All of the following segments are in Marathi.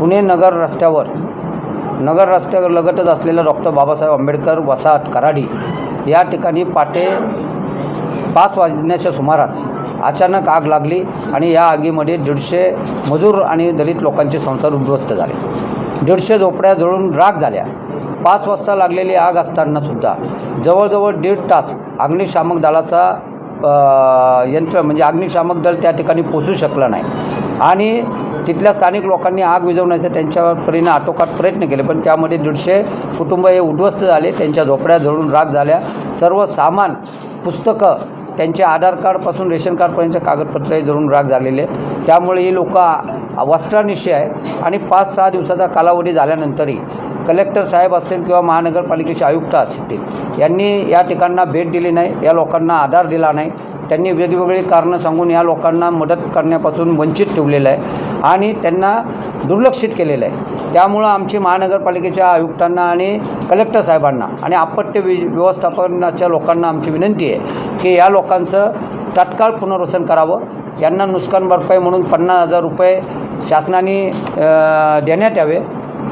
पुणे नगर रस्त्यावर नगर रस्त्यावर लगतच असलेलं डॉक्टर बाबासाहेब आंबेडकर वसाहत कराडी या ठिकाणी पाटे पाच वाजण्याच्या सुमारास अचानक आग लागली आणि या आगीमध्ये दीडशे मजूर आणि दलित लोकांचे संसार उद्ध्वस्त झाले. दीडशे झोपड्या जळून राग झाल्या. पाच वाजता लागलेली आग असतानासुद्धा जवळजवळ दीड तास अग्निशामक दलाचा यंत्र म्हणजे अग्निशामक दल त्या ठिकाणी पोचू शकलं नाही. आणि तिथल्या स्थानिक लोकांनी आग विझवण्याचा त्यांच्या परीने आटोकाट प्रयत्न केले पण त्यामध्ये दीडशे कुटुंब हे उद्ध्वस्त झाले त्यांच्या झोपड्या जळून राग झाल्या. सर्व सामान पुस्तकं त्यांचे आधार कार्डपासून रेशन कार्डपर्यंतचे कागदपत्र हे जळून राग झालेले आहेत. त्यामुळे ही लोक वस्त्रानिशी आहे. आणि पाच सहा दिवसाचा कालावधी झाल्यानंतरही कलेक्टर साहेब असतील किंवा महानगरपालिकेचे आयुक्त असतील यांनी या ठिकाणांना भेट दिली नाही या लोकांना आधार दिला नाही. त्यांनी वेगवेगळी कारणं सांगून या लोकांना मदत करण्यापासून वंचित ठेवलेलं आहे. आणि त्यांना दुर्लक्षित केलेलं आहे. त्यामुळं आमची महानगरपालिकेच्या आयुक्तांना आणि कलेक्टर साहेबांना आणि आपत्ती वि व्यवस्थापनाच्या लोकांना आमची विनंती आहे की या लोकांचं तात्काळ पुनर्वसन करावं. यांना नुकसान भरपाई म्हणून पन्नास हजार रुपये शासनाने देण्यात यावे.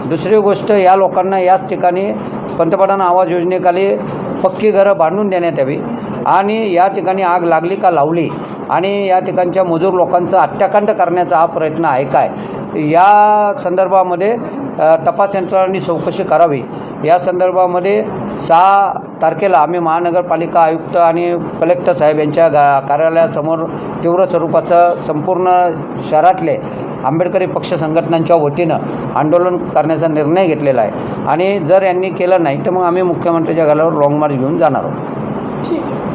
दुसरी गोष्ट या लोकांना याच ठिकाणी पंतप्रधान आवास योजनेखाली पक्की घरं बांधून देण्यात यावी. आणि या ठिकाणी आग लागली का लावली आणि या ठिकाणच्या मजूर लोकांचं हत्याकांड करण्याचा हा प्रयत्न आहे काय? या संदर्भामध्ये तपास यंत्रणांनी चौकशी करावी. या संदर्भामध्ये सहा तारखेला आम्ही महानगरपालिका आयुक्त आणि कलेक्टर साहेब यांच्या गा कार्यालयासमोर तीव्र स्वरूपाचं संपूर्ण शहरातले आंबेडकरी पक्ष संघटनांच्या वतीनं आंदोलन करण्याचा निर्णय घेतलेला आहे. आणि जर यांनी केलं नाही तर मग आम्ही मुख्यमंत्र्याच्या घरावर लाँग मार्च घेऊन जाणार आहोत. ठीक आहे.